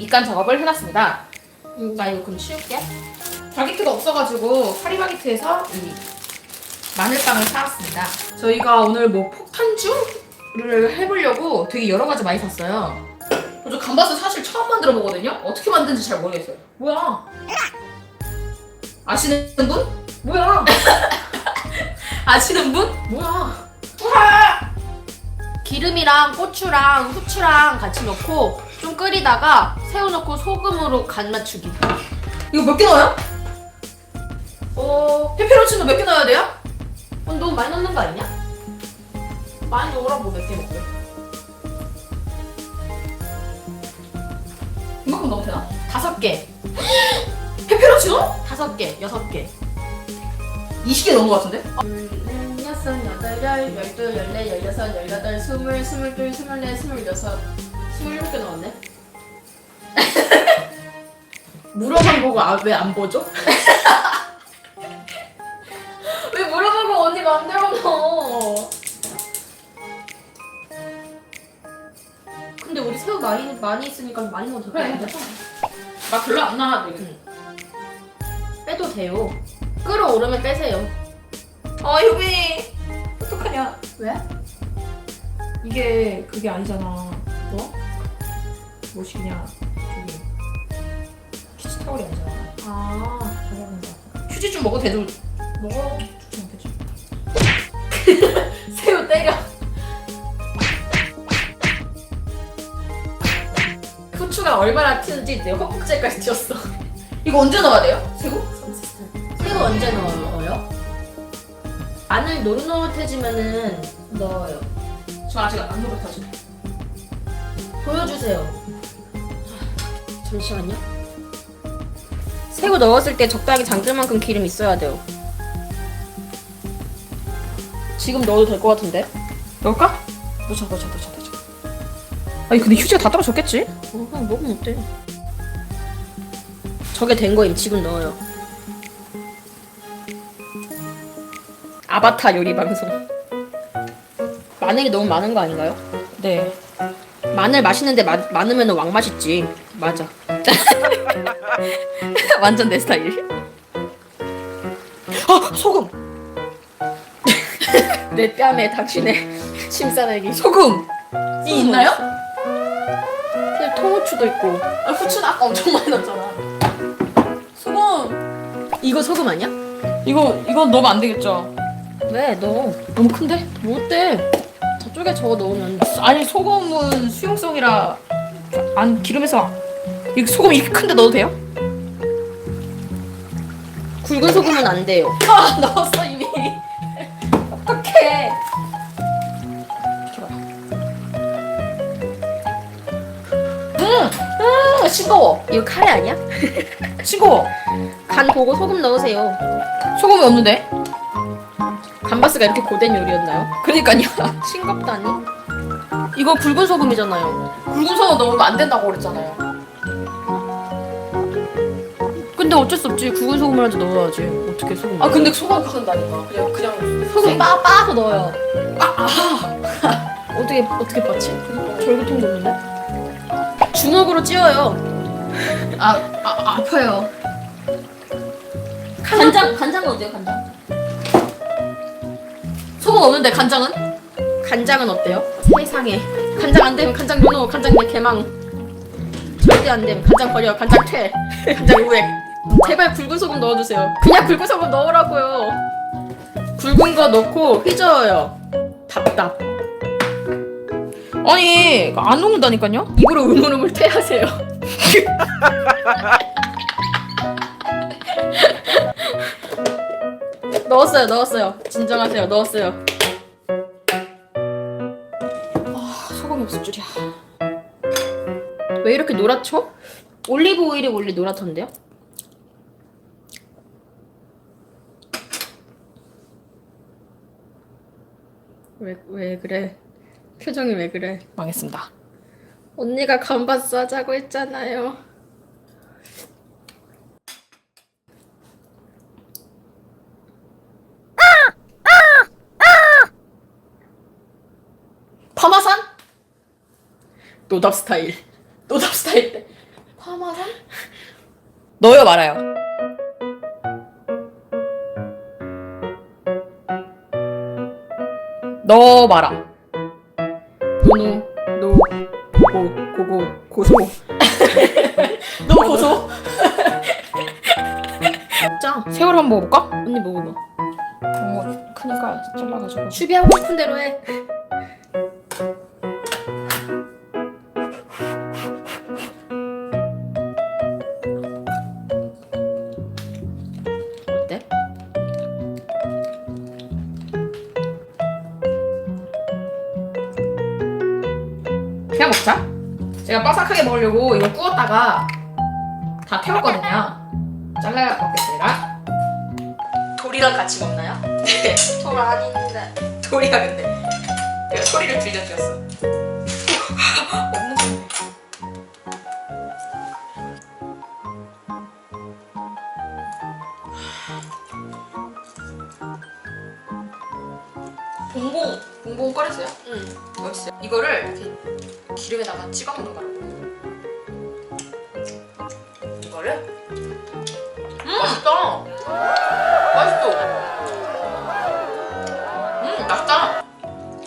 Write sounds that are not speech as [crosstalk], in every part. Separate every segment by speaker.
Speaker 1: 밑간 작업을 해놨습니다. 음, 나 이거 그럼 치울게. 바게트가 없어가지고 파리바게트에서 이 마늘빵을 사왔습니다. 저희가 오늘 뭐 폭탄주를 해보려고 되게 여러 가지 많이 샀어요. 저 감바스 사실 처음 만들어 보거든요. 어떻게 만드는지 잘 모르겠어요. 뭐야? 아시는 분? 뭐야? [laughs] 아시는 분? 뭐야? 기름이랑 고추랑 후추랑 같이 넣고 좀 끓이다가 새우 넣고 소금으로 간 맞추기. 이거 몇 개 넣어요? 어, 페페로치노 몇 개 넣어야 돼요? 어, 너무 많이 넣는 거 아니냐? 많이 넣으라고 몇개 넣게. 이만큼 넣으면 되나? 다섯 개. [gasps] 페페로치노? 다섯 개, 여섯 개. 20개 넣은 거 같은데? 여섯, 여덟, 열, 열둘, 열넷, 열여섯, 열여덟, 스물, 스물둘, 스물넷, 스물여섯, 스물일곱 개 넣었네. 물어본 거고 아, 왜안 보죠? [laughs] 왜 물어보고 언니 맘대로 넣어? 근데 우리 새우 많이 많이 있으니까 많이 넣어도 될것 같아. 나 별로 안 나와 되게. 빼도 돼요. 끓어오르면 빼세요.
Speaker 2: 아 유빈이 어떡하냐
Speaker 1: 왜?
Speaker 2: 이게 그게 아니잖아
Speaker 1: 뭐?
Speaker 2: 무엇이냐 저기 키치타올이 아니잖아
Speaker 1: 아
Speaker 2: 저거는
Speaker 1: 휴지 좀 먹어도 되죠?
Speaker 2: 먹어 좋지 않겠지 [laughs]
Speaker 1: 새우 때려. 후추가 얼마나 튀는지 내 허벅지까지 튀었어. 이거 언제 넣어야 돼요? 새우? 새우 언제 넣어요? 마늘 노릇노릇해지면은 넣어요. 저 아직 안 노릇하죠. 보여주세요. 잠시만요. 새우 넣었을 때 적당히 잠들만큼 기름 있어야 돼요. 지금 넣어도 될 것 같은데?
Speaker 2: 넣을까? 넣자 넣자 넣자 넣자 아니 근데 휴지가 다 떨어졌겠지?
Speaker 1: 어, 그냥 먹으면 어때? 저게 된 거임. 지금 넣어요. 아바타 요리 방송. 마늘이 너무 많은 거 아닌가요?
Speaker 2: 네
Speaker 1: 마늘 맛있는데 마, 많으면 왕 맛있지. 맞아. [laughs] 완전 내 스타일.
Speaker 2: 아! 소금! [laughs]
Speaker 1: 내 뺨에 당신의 침싸내기.
Speaker 2: 소금! 이 있나요?
Speaker 1: 그 통후추도 있고.
Speaker 2: 아 후추는 아까 엄청 많이 넣었잖아 소금!
Speaker 1: 이거 소금 아니야?
Speaker 2: 이거 이건 넣으면 안 되겠죠?
Speaker 1: 왜 너?
Speaker 2: 너무 큰데?
Speaker 1: 뭐 어때? 저쪽에 저거 넣으면
Speaker 2: 아니 소금은 수용성이라 안 기름에서 이 소금 이렇게 큰데 넣어도 돼요?
Speaker 1: 굵은 소금은 안 돼요.
Speaker 2: 아 넣었어 이미 어떡해 음! 음! 싱거워
Speaker 1: 이거 카레 아니야?
Speaker 2: 싱거워
Speaker 1: 간 보고 소금 넣으세요.
Speaker 2: 소금이 없는데?
Speaker 1: 감바스가 이렇게 고된 요리였나요?
Speaker 2: 그러니까요
Speaker 1: 싱겁다니? 이거 굵은 소금이잖아요.
Speaker 2: 굵은 소금 넣으면 안 된다고 그랬잖아요
Speaker 1: 근데 어쩔 수 없지. 굵은 소금이라도 넣어야지. 어떻게 소금?
Speaker 2: 아 근데 소금 가는다니까 그냥 그냥
Speaker 1: 소금 빠 빠서 넣어요. 아, [laughs] 어떻게 어떻게 빠지? 절구통 넣는데? 주먹으로 찧어요.
Speaker 2: 아, 아 아파요
Speaker 1: 간장 간장은 어때요? 간장?
Speaker 2: 소금 없는데 간장은?
Speaker 1: 간장은 어때요? 세상에 간장 안 되면 간장 넣어 간장 내 개망 절대 안 되면 간장 버려 간장 퇴 [laughs] 간장 우액 제발 굵은 소금 넣어주세요. 그냥 굵은 소금 넣으라고요. 굵은 거 넣고 휘저어요. 답답
Speaker 2: 아니 안 녹는다니까요?
Speaker 1: 입으로 우물우물 퇴하세요. [laughs] 넣었어요 넣었어요. 진정하세요 넣었어요.
Speaker 2: 아 소금이 없을 줄이야.
Speaker 1: 왜 이렇게 노랗죠? 올리브 오일이 원래 노랗던데요? 왜, 왜 그래? 표정이 왜 그래?
Speaker 2: 망했습니다
Speaker 1: 언니가 감바스 하자고 했잖아요.
Speaker 2: 파마산?
Speaker 1: 노답 스타일.
Speaker 2: 노답 스타일 때 파마산?
Speaker 3: 넣어요 말아요. 넣어 말아.
Speaker 2: 노노 노 고고 고고 고소 [laughs] 너 고소 짱
Speaker 3: 새우를 한번 먹어볼까?
Speaker 2: 언니 먹어봐
Speaker 3: 너무 크니까 잘라가지고.
Speaker 2: 추비하고 싶은 대로 해 먹자 제가 바삭하게 먹으려고 이거 구웠다가 다 태웠거든요 잘라야 먹겠습니다
Speaker 3: 돌이랑 같이 먹나요?
Speaker 2: 네, [laughs] 돌 아닌데. 돌이야 근데. 내가 소리를 들려드렸어. 봉봉 봉봉 꺼냈어요? 응. 어디 있어요? 이거를 이렇게 기름에다가 찍어 먹는 거라고. 이거를. 음 맛있다. 맛있어. 음 맛있다.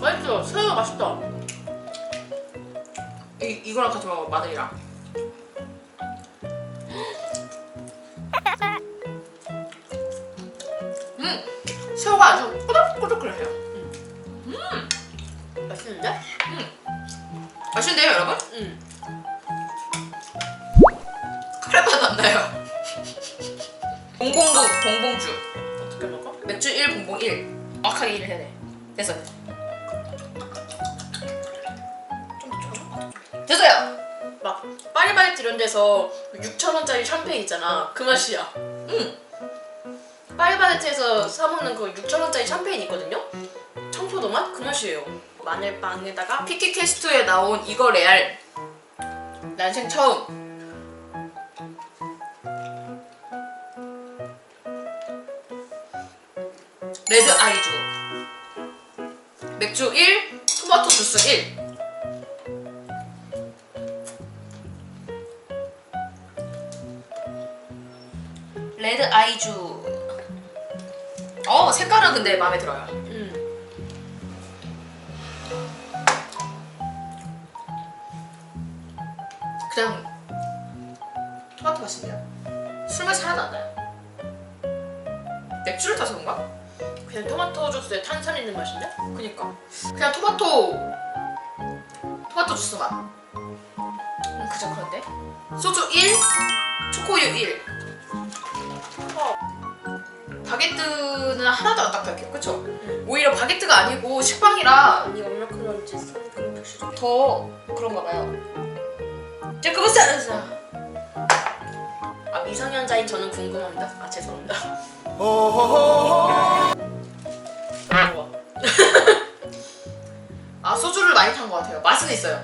Speaker 2: 맛있어. 새우가 맛있다. 이 이거랑 같이 먹어 마늘이랑. 음 새우가 아주 꼬들꼬들해요. 음
Speaker 1: 맛있는데?
Speaker 2: 맛있는데요 여러분?
Speaker 1: 응.
Speaker 2: 카레 맛 안 나요. 봉봉부 봉봉주
Speaker 1: 어떻게 먹어?
Speaker 2: 맥주 1 봉봉 1 정확하게 1을 해야 돼. 됐어. 됐어요.
Speaker 1: 막 파리바게트 이런 데서 6천 원짜리 샴페인 있잖아. 그 맛이야. 응. 파리바게트에서 사 먹는 그 6천 원짜리 샴페인 있거든요. 청포도 맛? 그 맛이에요. 마늘빵에다가 피...
Speaker 2: 피키캐스트에 나온 이거 레알. 난생 처음. 레드 아이주. 맥주 1 토마토 주스 1 레드 아이주. 어 색깔은 근데 마음에 들어요 맛인데요. 술 맛이 하나도 안 나요. 맥주를 타서 그런가?
Speaker 1: 그냥 토마토 주스에 탄산 있는 맛인데?
Speaker 2: 그니까 그냥 토마토 토마토 주스 맛. 음, 그저 그런데 소주 1, 초코우유 1.
Speaker 1: 어.
Speaker 2: 바게트는 하나도 안 딱딱해요, 그쵸?
Speaker 1: 응.
Speaker 2: 오히려 바게트가 아니고 식빵이라
Speaker 1: 언니가 얼마나 그런지.
Speaker 2: 더 그런가 봐요. 자, 그거
Speaker 1: 아 미성년자인 저는 궁금합니다. 아 죄송합니다.
Speaker 2: 아 소주를 많이 탄 것 같아요. 맛은 있어요.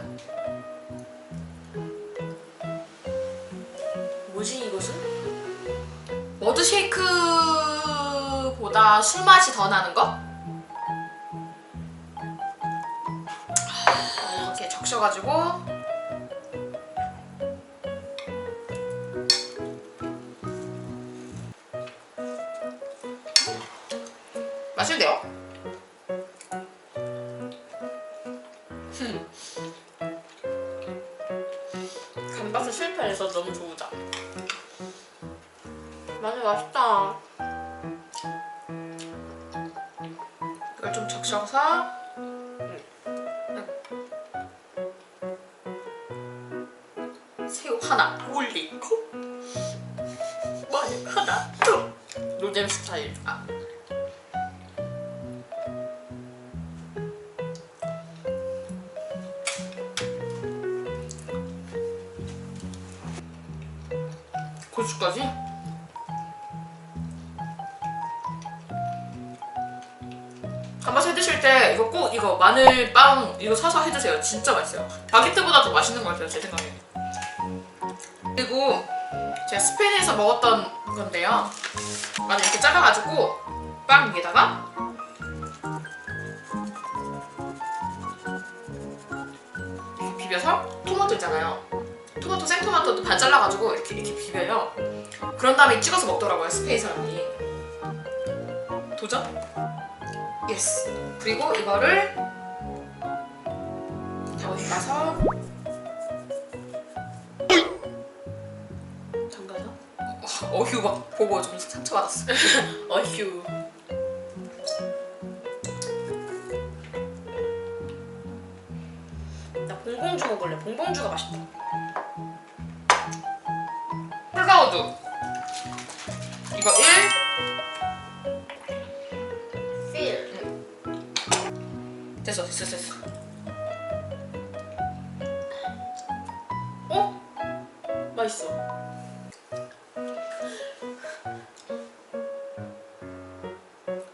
Speaker 1: 뭐지 이것은?
Speaker 2: 머드 쉐이크보다 술 맛이 더 나는 거? 아, 이렇게 적셔가지고 맛있는데요?
Speaker 1: 감바스 실패해서 너무 좋다. 마늘 맛있다.
Speaker 2: 이걸 좀 적셔서 새우 하나 올리고 마늘 하나 더
Speaker 1: 노잼 스타일.
Speaker 2: 아. 드실 때 이거 꼭 이거 마늘 빵 이거 사서 해 드세요. 진짜 맛있어요. 바게트보다 더 맛있는 것 같아요, 제 생각에. 그리고 제가 스페인에서 먹었던 건데요. 마늘 이렇게 잘라가지고 빵 위에다가 이렇게 비벼서 토마토 있잖아요. 토마토 생토마토도 반 잘라가지고 이렇게 이렇게 비벼요. 그런 다음에 찍어서 먹더라고요 스페인 사람이. 도전? 예스. 그리고 이거를 담가서
Speaker 1: 잠깐요.
Speaker 2: 어휴 막 보고 좀 상처받았어. [laughs]
Speaker 1: 어휴. 나 봉봉주 먹을래. 봉봉주가 맛있다.
Speaker 2: 됐어 됐어 됐어
Speaker 1: 어? 맛있어.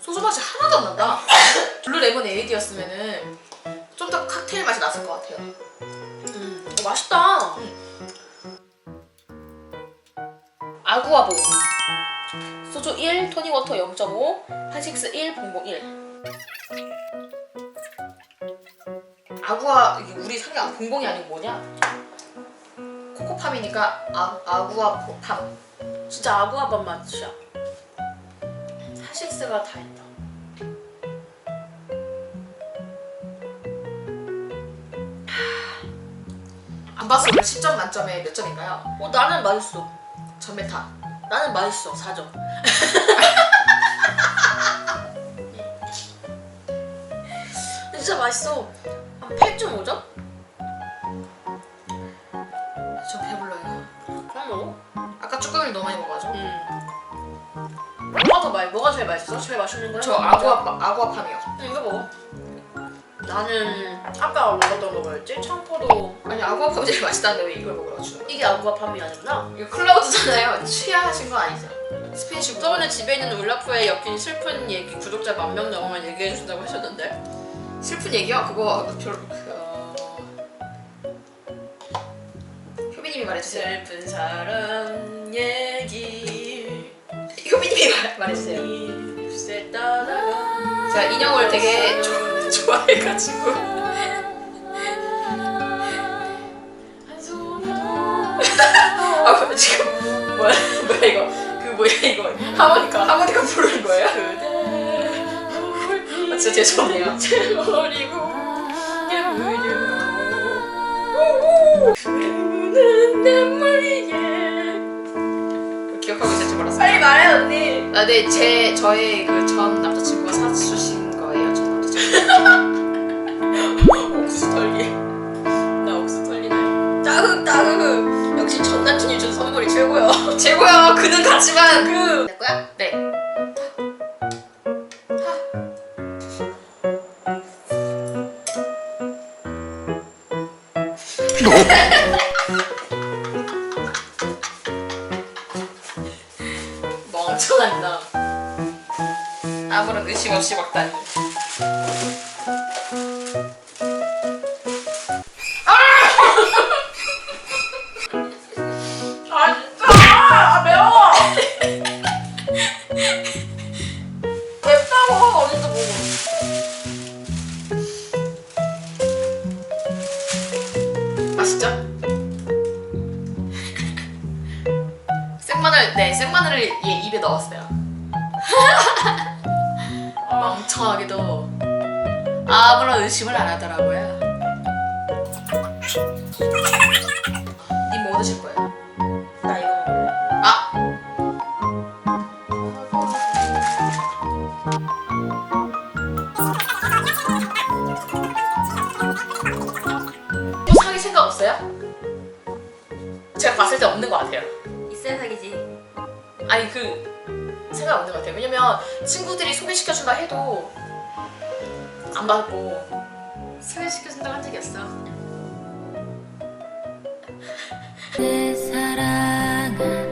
Speaker 2: 소주 맛이 하나도 안 난다 블루 레몬 에이드였으면은 좀 더 칵테일 맛이 났을 것 같아요
Speaker 1: 음, 어, 맛있다. 아구아보. 소주 1, 토닉워터 0.5, 한식스 1, 봉봉 1.
Speaker 2: 아구아 이게 우리 상이 봉봉이 아니고 뭐냐 코코팜이니까 아, 아구아 팜
Speaker 1: 진짜 아구아밥 맛이야. 한식스가 다 했다.
Speaker 2: 안 봤어 오늘 10점 만점에 몇 점인가요?
Speaker 1: 어, 나는 맛있어.
Speaker 2: 전메타
Speaker 1: 나는 맛있어. 4점. [laughs] 진짜 맛있어. 한 8.5점?
Speaker 2: 저 배불러요
Speaker 1: 그럼 먹어.
Speaker 2: 아까 쭈꾸미를 너무 많이 먹어가지고
Speaker 1: 음. 뭐가 더 맛? 뭐가 제일 맛있어? 제일 맛있는 거야?
Speaker 2: 저 아구아 아구아 팜이요
Speaker 1: 응, 이거 먹어. 나는 아까 먹었던 거 뭐였지? 청포도.
Speaker 2: 아니 아구아 팜이 제일 맛있다는데 왜 이걸 먹으라고 주는 거야?
Speaker 1: 이게 아구아팜이 아니구나.
Speaker 2: 이거 클라우드잖아요 취하하신 거 아니죠? 스페인식
Speaker 1: 저번에 집에 있는 울라프에 엮인 슬픈 얘기 구독자 만 명 넘으면 얘기해 주신다고 하셨는데.
Speaker 2: 슬픈 얘기요? 그거 별로 그... 효빈님이 말해주세요
Speaker 1: 슬픈 사랑 얘기.
Speaker 2: 효빈님이 말, 말해주세요. 제가 인형을 되게 좋- 좋아해가지고. [laughs] 아 지금 뭐야 뭐야 이거 그 뭐야 이거 하모니카 하모니카 진짜 죄송해요.
Speaker 1: 버리고 깨물려 눈물이에
Speaker 2: 기억하고 있을지 몰랐어요.
Speaker 1: 빨리 말해 언니.
Speaker 2: 아, 네, 제 저의 그 전 남자친구 아무런 의심 없이 먹다니. [laughs]
Speaker 1: 아 진짜 아 매워 맵다고 어디서 먹어
Speaker 2: 맛있죠? 생마늘, 네, 생마늘을 얘 입에 넣었어요. [laughs] 멍청하게도 아무런 의심을 안 하더라고요. 님 뭐 드실 거예요?
Speaker 1: 나 이거 먹을래
Speaker 2: 아! 또 사귈 생각 없어요? 제가 봤을 때 없는 것 같아요.
Speaker 1: 있어야 사귀지
Speaker 2: 아니 그 생각 없는 것 같아요. 왜냐면 친구들이 소개시켜준다 해도 안 받고 소개시켜준다고 한 적이 없어.
Speaker 4: 내 사랑